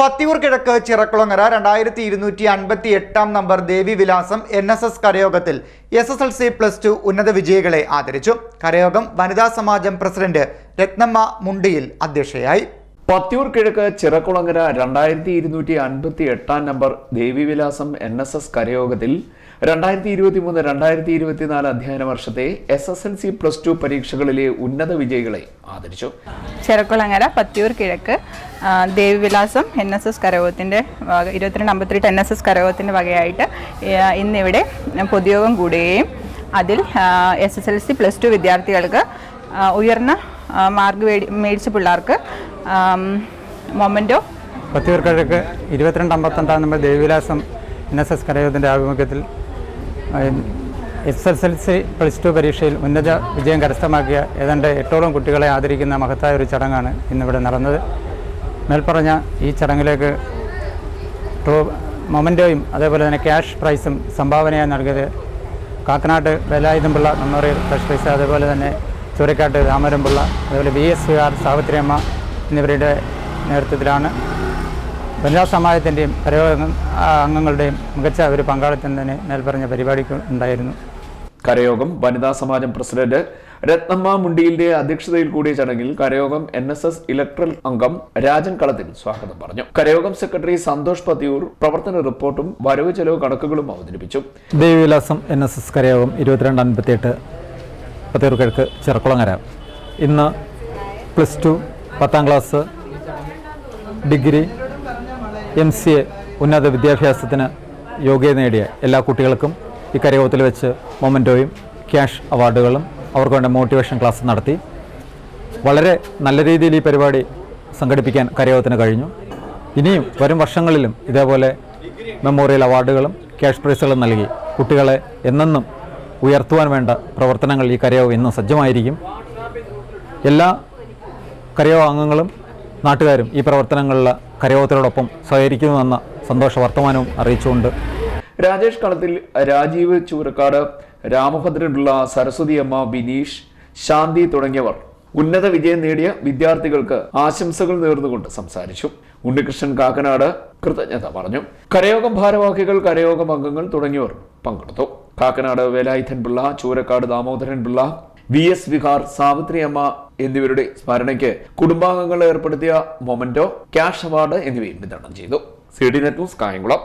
പത്തിയൂർ കിഴക്ക് ചിറക്കുളങ്ങര രണ്ടായിരത്തി ഇരുന്നൂറ്റി അൻപത്തി എട്ടാം number Devi Vilasam N S S കരയോഗത്തിൽ S S L C plus two ഉന്നത വിജയികളെ ആദരിച്ചു. കരയോഗം വനിതാ സമാജം പ്രസിഡന്റ് രത്നമ്മ മുണ്ടിയിൽ അധ്യക്ഷയായി. പത്തിയൂർ കിഴക്ക് ചിറക്കുളങ്ങര രണ്ടായിരത്തി ഇരുന്നൂറ്റി അൻപത്തി എട്ടാം number Devivilasam N S S കരയോഗത്തിൽ രണ്ടായിരത്തി ഇരുപത്തി മൂന്ന് രണ്ടായിരത്തി ഇരുപത്തിനാല് അധ്യയന വർഷത്തെ S S L C plus two പരീക്ഷകളിലെ ഉന്നത വിജയികളെ ആദരിച്ചു. ചെറുക്കുളങ്ങര പത്തിയൂർ കിഴക്ക് ദേവിവിലാസം എൻ എസ് എസ് കരയോഗത്തിന്റെ വക ഇരുപത്തിരണ്ട് അമ്പത്തിരണ്ട് എൻ എസ് എസ് കരയോഗത്തിന്റെ വകയായിട്ട് ഇന്നിവിടെ പൊതുയോഗം കൂടുകയും അതിൽ S S L C plus two വിദ്യാർത്ഥികൾക്ക് ഉയർന്ന മാർഗ് മാർക്ക് മേടി മേടിച്ച പിള്ളേർക്ക് മൊമെന്റോ പത്തിയൂർ കിഴക്ക് ഇരുപത്തിരണ്ട് അമ്പത്തിരണ്ടാം number Devivilasam N S S കരയോഗത്തിന്റെ ആഭിമുഖ്യത്തിൽ S S L C plus two പരീക്ഷയിൽ ഉന്നത വിജയം കരസ്ഥമാക്കിയ ഏതാണ്ട് എട്ടോളം കുട്ടികളെ ആദരിക്കുന്ന മഹത്തായ ഒരു ചടങ്ങാണ് ഇന്നിവിടെ നടന്നത്. മേൽപ്പറഞ്ഞ ഈ ചടങ്ങിലേക്ക് ട്രോ മൊമന്റോയും അതേപോലെ തന്നെ ക്യാഷ് പ്രൈസും സംഭാവനയായി നൽകിയത് Kakkanatt Velayudhampillai memorial cash prize അതേപോലെ തന്നെ ചൂരക്കാട്ട് രാമരംപിള്ള അതേപോലെ B S V R Savithriyamma എന്നിവരുടെ നേതൃത്വത്തിലാണ് വനിതാ സമാജത്തിന്റെയും പരയോഗ അംഗങ്ങളുടെയും മികച്ച ഒരു പങ്കാളിത്തം തന്നെ മേൽപ്പറഞ്ഞ പരിപാടിക്ക് ഉണ്ടായിരുന്നു. കരയോഗം വനിതാ സമാജം പ്രസിഡന്റ് രത്നമ്മ മുണ്ടിയിലെ അധ്യക്ഷതയിൽ കൂടിയ ചടങ്ങിൽ കരയോഗം എൻ എസ് എസ് ഇലക്ട്രൽ അംഗം രാജൻ കളത്തിൽ സ്വാഗതം പറഞ്ഞു. കരയോഗം സെക്രട്ടറി സന്തോഷ് പതിയൂർ പ്രവർത്തന റിപ്പോർട്ടും വരവ് ചെലവ് കണക്കുകളും അവതരിപ്പിച്ചു. ദേവിവിലാസം എൻ എസ് എസ് കരയോഗം ഇരുപത്തിരണ്ട് അൻപത്തിയെട്ട് പത്തിയൂർ കിഴക്ക് ചെറുക്കുളങ്ങര. ഇന്ന് പ്ലസ് ടു പത്താം class degree M C A ഉന്നത വിദ്യാഭ്യാസത്തിന് യോഗ്യത നേടിയ എല്ലാ കുട്ടികൾക്കും ഈ കരയോഗത്തിൽ വെച്ച് മൊമെന്റോയും ക്യാഷ് അവാർഡുകളും അവർക്ക് വേണ്ട മോട്ടിവേഷൻ ക്ലാസ് നടത്തി. വളരെ നല്ല രീതിയിൽ ഈ പരിപാടി സംഘടിപ്പിക്കാൻ കരയോഗത്തിന് കഴിഞ്ഞു. ഇനിയും വരും വർഷങ്ങളിലും ഇതേപോലെ മെമ്മോറിയൽ അവാർഡുകളും ക്യാഷ് പ്രൈസുകളും നൽകി കുട്ടികളെ എന്നെന്നും ഉയർത്തുവാൻ വേണ്ട പ്രവർത്തനങ്ങൾ ഈ കരയോഗം എന്നും സജ്ജമായിരിക്കും. എല്ലാ കരയോഗ അംഗങ്ങളും നാട്ടുകാരും ഈ പ്രവർത്തനങ്ങളിൽ കരയോഗത്തിനോടൊപ്പം സഹകരിക്കുന്നുവെന്ന സന്തോഷ വർത്തമാനവും അറിയിച്ചുകൊണ്ട്. രാജേഷ് കളത്തിൽ രാജീവ് ചൂരക്കാട് രാമഭദ്രനുള്ള സരസ്വതി അമ്മ ബിനീഷ് ശാന്തി തുടങ്ങിയവർ ഉന്നത വിജയം നേടിയ വിദ്യാർത്ഥികൾക്ക് ആശംസകൾ നേർന്നുകൊണ്ട് സംസാരിച്ചു. ഉണ്ണികൃഷ്ണൻ കാക്കനാട് കൃതജ്ഞത പറഞ്ഞു. കരയോഗം ഭാരവാഹികൾ കരയോഗം അംഗങ്ങൾ തുടങ്ങിയവർ പങ്കെടുത്തു. കാക്കനാട് വേലായുധൻ പിള്ള ചൂരക്കാട് ദാമോദരൻ പിള്ള വി എസ് വിഹാർ സാവിത്രി അമ്മ എന്നിവരുടെ സ്മരണയ്ക്ക് കുടുംബാംഗങ്ങൾ ഏർപ്പെടുത്തിയ മൊമന്റോ ക്യാഷ് അവാർഡ് എന്നിവയും വിതരണം ചെയ്തു. C D net news Kayamkulam.